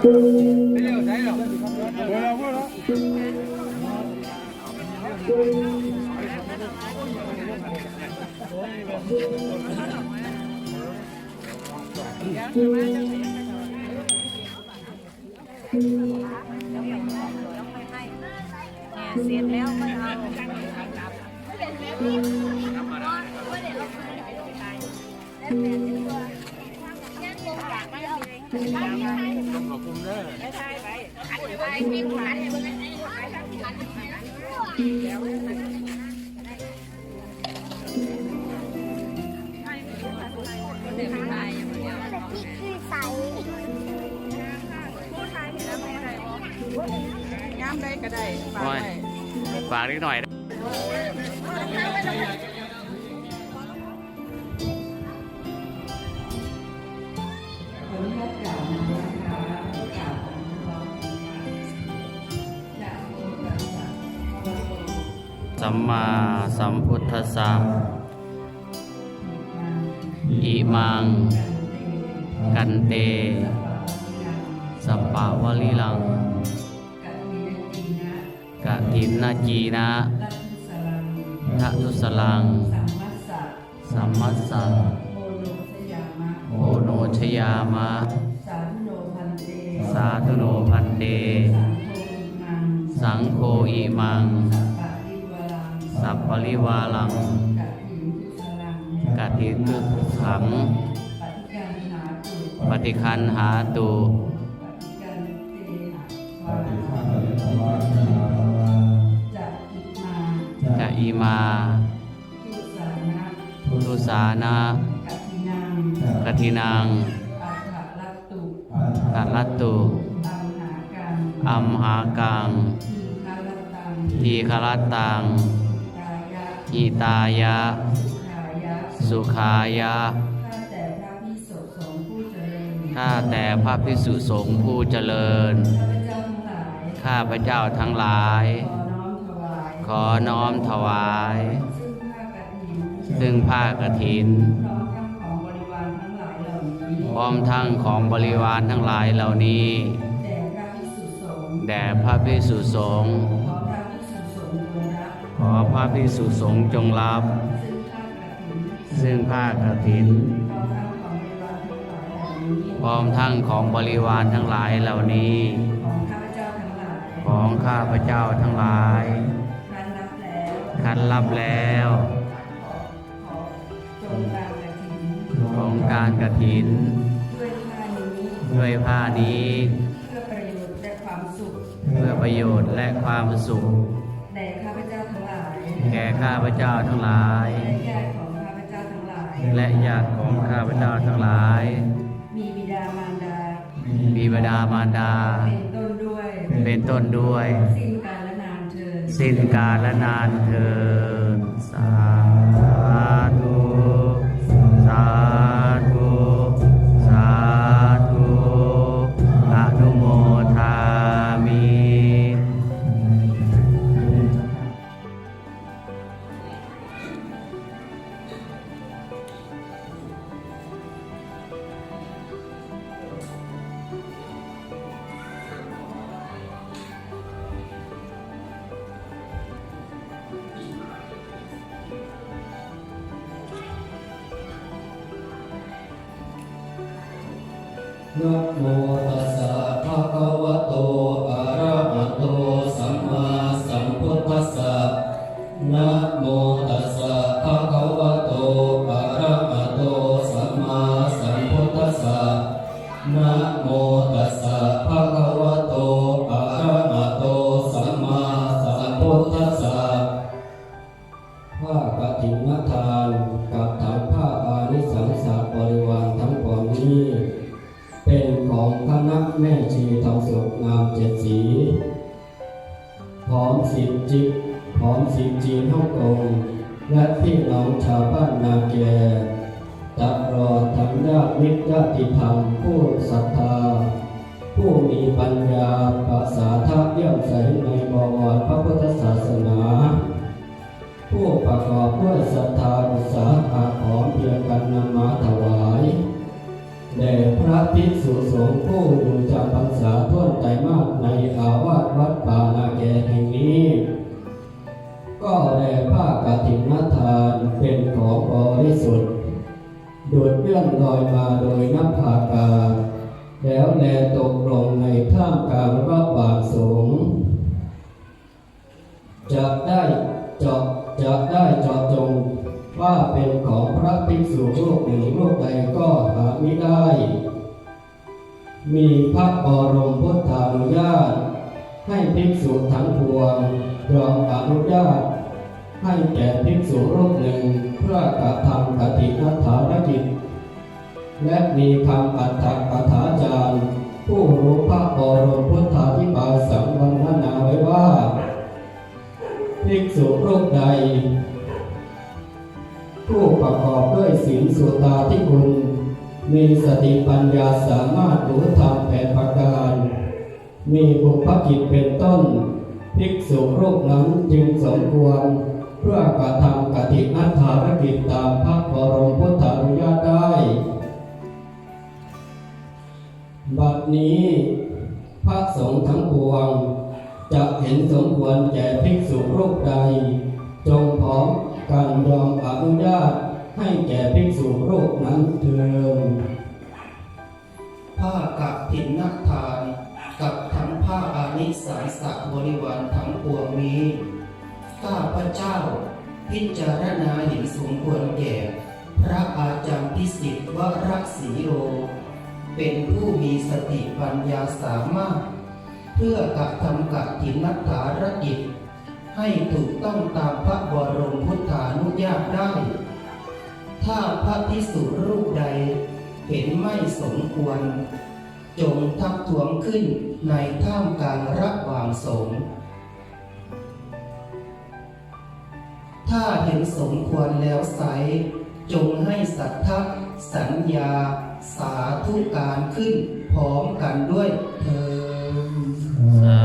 เรื่อยไม่เร็วใช่หรอกเวลาเวลา เสร็จแล้วไม่เอา ย่ามได้ก็ได้ฝากไว้ ฝากนิดหน่อย สัมมาสัมพุทธัสสะอิมัง กันเต สัปปะวลิลังกะถินนาจีนะ ทะทุสลัง สัมมัสสะโอโนชยามะ สาธุโนพันเต สังโฆอิมัง สัพปริวาลังกะทิทุสัง ปฏิคันหาตุ จะอิมาทุสานะกทินังกัลตุอัมหากัง ทีครตังอิตายะ สุขายะ ข้าแต่พระพิสุสงฆ์ผู้เจริญ ข้าพระเจ้าทั้งหลายข ขอน้อมถวาย ซึ่งผ้ากฐิน พร้อมทั้งของบริวารทั้งหลายเหล่านี้ แด่พระพิสุสงฆ์ขอพระพิสุสงฆ์จงรับ ซึ่งผ้ากฐิน พร้อมทั้งของบริวารทั้งหลายเหล่านี้ของข้าพเจ้าทั้งหลาย คันรับแล้วของการกระถิน ด้วยผ้านี้ เพื่อประโยชน์และความสุขเพื่อประโยชน์และความสุขแด่ข้าพเจ้าทั้งหลายแก่ข้าพเจ้าทั้งหลายและญาติของข้าพเจ้าทั้งหลาย และญาติของข้าพเจ้าทั้งหลาย มีบิดามารดา มีบิดามารดา เป็นต้นด้วยเป็นต้นด้วยสิ้นกา สิ้นกาลและนานเทินสา นะโมตั อมสิบจิตพร้อมสิบจีนฮ่องกงและพี่น้องชาวบ้านนาแกตลอดทั้งญาติมิตรญาติธรรมผู้ศรัทธา ผู้มีปัญญาภาษาทาเยี่ยมใสในบวรพระพุทธศาสนา ผู้ประกอบด้วยศรัทธาอุตสาหะพร้อมเพียงกันนำมาถวาย แด่พระภิกษุสงฆ์ผู้อยู่จำพรรษาท่วนไตรมาสในอาวาสวัดป่านาแกแห่งนี้ ก็แด่ผ้ากฐินทานเป็นของบริสุทธิ์ดูดเลื่อนลอยมาโดยนับภากา แล้วแลตกลงในท่ามกลางระหว่างสงฆ์จะได้เจาะจะได้เจาะจง ว่าเป็นของพระภิกษุรูปหนึ่งรูปใดก็หาไม่ได้ มีพระบรมพุทธานุญาต ให้ภิกษุทั้งปวงยอมอนุญาต ให้แก่ภิกษุรูปหนึ่งเพื่อกระทำกตินัฐานกิจ และมีคำอัตถกถาจารย์ ผู้รู้พระบรมพุทธาธิบาสังวรณนาไว้ว่า ภิกษุรูปใด อบด้วยศีลสุตาที่คุณ มีสติปัญญาสามารถรู้ธรรมแปดประการ มีบุพกิจเป็นต้น ภิกษุรูปนั้นจึงสมควร เพื่อกระทำกตินัฐานกิจตามพระบรมพุทธานุญาตได้ บัดนี้พระสงฆ์ทั้งปวง จะเห็นสมควรแก่ภิกษุรูปใด จงพร้อมกันยอมอนุญาต ให้แก่ภิกษุรูปนั้นเถิดผ้ากับถินนักทาน กับทั้งผ้าอานิสังสบริวารทั้งปวงนี้ข้าพระเจ้า พิจารณาเห็นสมควรแก่ พระอาจารย์พิสิทธิ์วรักษีโร เป็นผู้มีสติปัญญาสามารถ เพื่อกระทำกัตินักฐารกิจให้ถูกต้องตามพระบรมพุทธานุญาตได้ ถ้าพระพิสุรูปใด เห็นไม่สมควร จงทักท้วงขึ้นในท่ามกลางระหว่างสงฆ์ถ้าเห็นสมควรแล้วไซจงให้สัทธะสัญญา สาธุการขึ้นพร้อมกันด้วยเธอ